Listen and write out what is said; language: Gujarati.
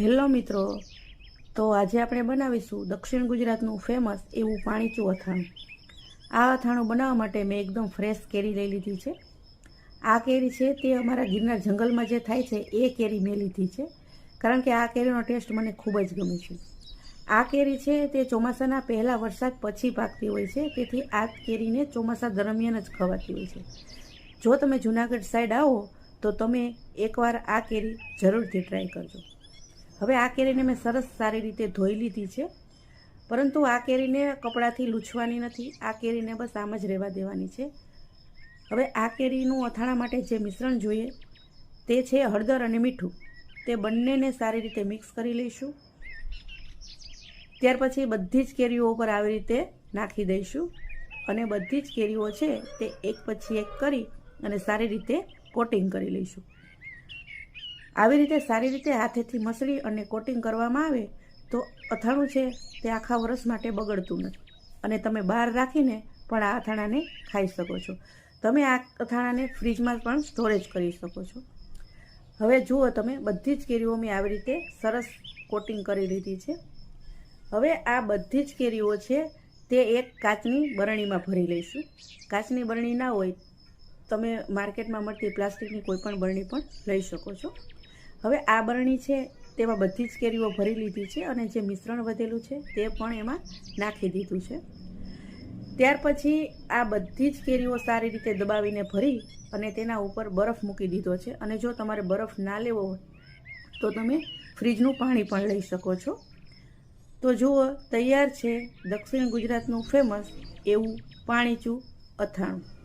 હેલો મિત્રો, તો આજે આપણે બનાવીશું દક્ષિણ ગુજરાતનું ફેમસ એવું પાણીચું અથાણું. આ અથાણું બનાવવા માટે મેં એકદમ ફ્રેશ કેરી લઈ લીધી છે. આ કેરી છે તે અમારા ગિરનાર જંગલમાં જે થાય છે, એ કેરી મેં લીધી છે. કારણ કે આ કેરીનો ટેસ્ટ મને ખૂબ જ ગમે છે. આ કેરી છે તે ચોમાસાના પહેલાં વરસાદ પછી પાકતી હોય છે, તેથી આ કેરીને ચોમાસા દરમિયાન જ ખવાતી હોય છે. જો તમે જુનાગઢ સાઈડ આવો, તો તમે એકવાર આ કેરી જરૂરથી ટ્રાય કરજો. હવે આ કેરીને મેં સરસ સારી રીતે ધોઈ લીધી છે. પરંતુ આ કેરીને કપડાથી લૂછવાની નથી. આ કેરીને બસ આમ જ રહેવા દેવાની છે. હવે આ કેરીનું અથાણા માટે જે મિશ્રણ જોઈએ, તે છે હળદર અને મીઠું. તે બંનેને સારી રીતે મિક્સ કરી લઈશું. ત્યાર પછી બધી જ કેરીઓ ઉપર આવી રીતે નાખી દઈશું. અને બધી જ કેરીઓ છે તે એક પછી એક કરી અને સારી રીતે કોટિંગ કરી લઈશું. આવી રીતે સારી રીતે હાથેથી મસળી અને કોટિંગ કરવામાં આવે, તો અથાણું છે તે આખા વર્ષ માટે બગડતું નથી. અને તમે બહાર રાખીને પણ આ અથાણાને ખાઈ શકો છો. તમે આ અથાણાને ફ્રીજમાં પણ સ્ટોરેજ કરી શકો છો. હવે જુઓ તમે, બધી જ કેરીઓ મેં આવી રીતે સરસ કોટિંગ કરી લીધી છે. હવે આ બધી જ કેરીઓ છે તે એક કાચની બરણીમાં ભરી લઈશું. કાચની બરણી ના હોય, તમે માર્કેટમાં મળતી પ્લાસ્ટિકની કોઈ પણ બરણી પણ લઈ શકો છો. હવે આ બરણી છે, તેમાં બધી જ કેરીઓ ભરી લીધી છે અને જે મિશ્રણ વધેલું છે, તે પણ એમાં નાખી દીધું છે. ત્યાર પછી આ બધી જ કેરીઓ સારી રીતે દબાવીને ભરી અને તેના ઉપર બરફ મૂકી દીધો છે. અને જો તમારે બરફ ના લેવો હોય, તો તમે ફ્રીજનું પાણી પણ લઈ શકો છો. તો જુઓ, તૈયાર છે દક્ષિણ ગુજરાતનું ફેમસ એવું પાણીચું અથાણું.